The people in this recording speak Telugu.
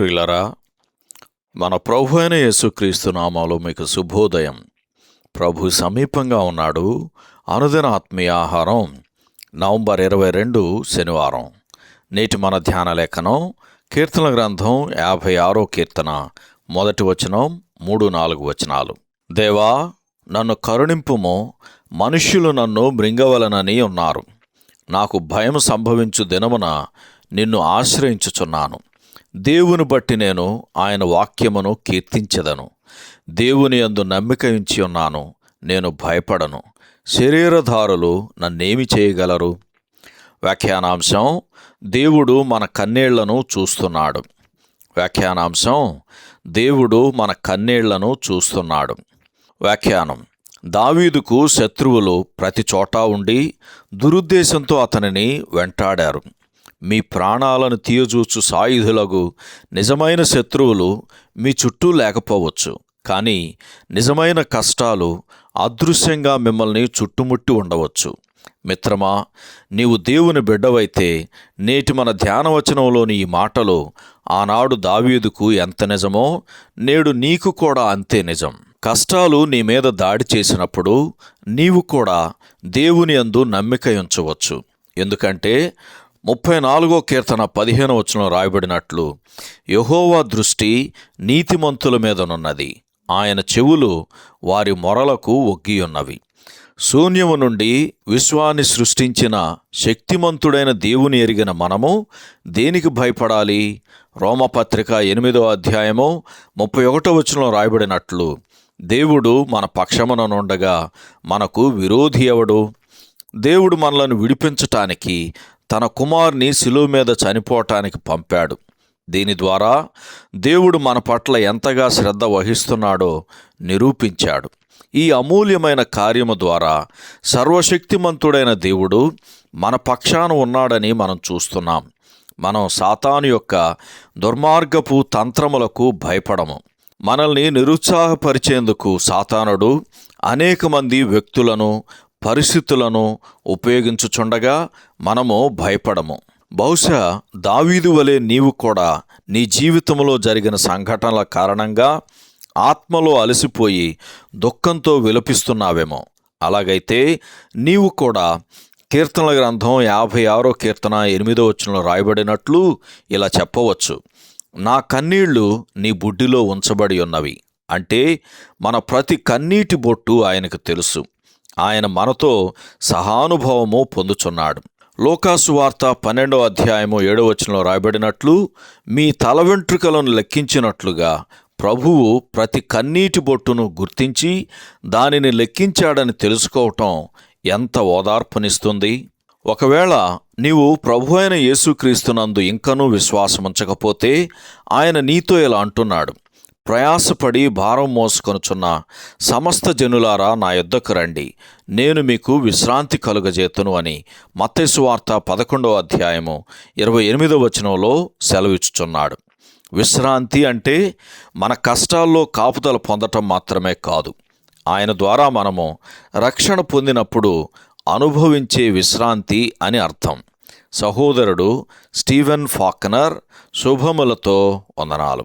ప్రియులరా మన ప్రభు అయిన యేసుక్రీస్తు నామాలో మీకు శుభోదయం. ప్రభు సమీపంగా ఉన్నాడు. అనుదిన ఆత్మీయ ఆహారం నవంబర్ ఇరవై రెండు శనివారం. నేటి మన ధ్యాన లేఖనం కీర్తన గ్రంథం యాభై ఆరో కీర్తన మొదటి వచనం మూడు నాలుగు వచనాలు. దేవా నన్ను కరుణింపుము మనుష్యులు నన్ను మృంగవలనని ఉన్నారు. నాకు భయం సంభవించు దినమున నిన్ను ఆశ్రయించుచున్నాను. దేవుని బట్టి నేను ఆయన వాక్యమును కీర్తించదను. దేవుని యందు నమ్మిక ఉంచి ఉన్నాను నేను భయపడను. శరీరధారులు నన్నేమి చేయగలరు? వ్యాఖ్యానాంశం దేవుడు మన కన్నీళ్ళను చూస్తున్నాడు. వ్యాఖ్యానాంశం దేవుడు మన కన్నీళ్ళను చూస్తున్నాడు. వ్యాఖ్యానం దావీదుకు శత్రువులు ప్రతి చోటా ఉండి దురుద్దేశంతో అతనిని వెంటాడారు. మీ ప్రాణాలను తీయజూచు సాయుధులకు నిజమైన శత్రువులు మీ చుట్టూ లేకపోవచ్చు. కానీ నిజమైన కష్టాలు అదృశ్యంగా మిమ్మల్ని చుట్టుముట్టి ఉండవచ్చు. మిత్రమా నీవు దేవుని బిడ్డవైతే నేటి మన ధ్యానవచనంలోని ఈ మాటలు ఆనాడు దావీదుకు ఎంత నిజమో నేడు నీకు కూడా అంతే నిజం. కష్టాలు నీ మీద దాడి చేసినప్పుడు నీవు కూడా దేవుని అందు నమ్మిక ఉంచవచ్చు ఎందుకంటే ముప్పై నాలుగో కీర్తన పదిహేను వచనం రాయబడినట్లు యహోవా దృష్టి నీతిమంతుల మీదనున్నది. ఆయన చెవులు వారి మొరలకు ఒగ్గియున్నవి. శూన్యము నుండి విశ్వాన్ని సృష్టించిన శక్తిమంతుడైన దేవుని ఎరిగిన మనము దేనికి భయపడాలి? రోమపత్రిక ఎనిమిదో అధ్యాయము ముప్పై ఒకటో వచనంలో రాయబడినట్లు దేవుడు మన పక్షముననుండగా మనకు విరోధి ఎవడు? దేవుడు మనలను విడిపించటానికి తన కుమార్ని శిలువు మీద చనిపోవటానికి పంపాడు. దీని ద్వారా దేవుడు మన పట్ల ఎంతగా శ్రద్ధ వహిస్తున్నాడో నిరూపించాడు. ఈ అమూల్యమైన కార్యము ద్వారా సర్వశక్తిమంతుడైన దేవుడు మన పక్షాన ఉన్నాడని మనం చూస్తున్నాం. మనం సాతాను యొక్క దుర్మార్గపు తంత్రములకు భయపడము. మనల్ని నిరుత్సాహపరిచేందుకు సాతానుడు అనేక మంది వ్యక్తులను పరిస్థితులను ఉపయోగించుచుండగా మనము భయపడము. బహుశా దావీదు వలె నీవు కూడా నీ జీవితంలో జరిగిన సంఘటనల కారణంగా ఆత్మలో అలసిపోయి దుఃఖంతో విలపిస్తున్నావేమో. అలాగైతే నీవు కూడా కీర్తనల గ్రంథం యాభై ఆరో కీర్తన ఎనిమిదో వచనంలో రాయబడినట్లు ఇలా చెప్పవచ్చు. నా కన్నీళ్ళు నీ బుడ్డిలో ఉంచబడి ఉన్నవి. అంటే మన ప్రతి కన్నీటి బొట్టు ఆయనకు తెలుసు. ఆయన మనతో సహానుభవము పొందుచున్నాడు. లోకాసు వార్త పన్నెండో అధ్యాయము ఏడో వచనంలో రాయబడినట్లు మీ తల వెంట్రుకలను లెక్కించినట్లుగా ప్రభువు ప్రతి కన్నీటి బొట్టును గుర్తించి దానిని లెక్కించాడని తెలుసుకోవటం ఎంత ఓదార్పునిస్తుంది? ఒకవేళ నీవు ప్రభు అయిన యేసుక్రీస్తునందు ఇంకనూ విశ్వాసముంచకపోతే ఆయన నీతో ఇలా అంటున్నాడు. ప్రయాసపడి భారం మోసుకొనుచున్న సమస్త జనులారా నా యొద్దకు రండి. నేను మీకు విశ్రాంతి కలుగజేతును అని మత్తేసువార్త పదకొండవ అధ్యాయము ఇరవై ఎనిమిదవ వచనంలో సెలవిచ్చుచున్నాడు. విశ్రాంతి అంటే మన కష్టాల్లో కాపుదల పొందటం మాత్రమే కాదు. ఆయన ద్వారా మనము రక్షణ పొందినప్పుడు అనుభవించే విశ్రాంతి అని అర్థం. సహోదరుడు స్టీవెన్ ఫాక్నర్ శుభములతో వందనాలు.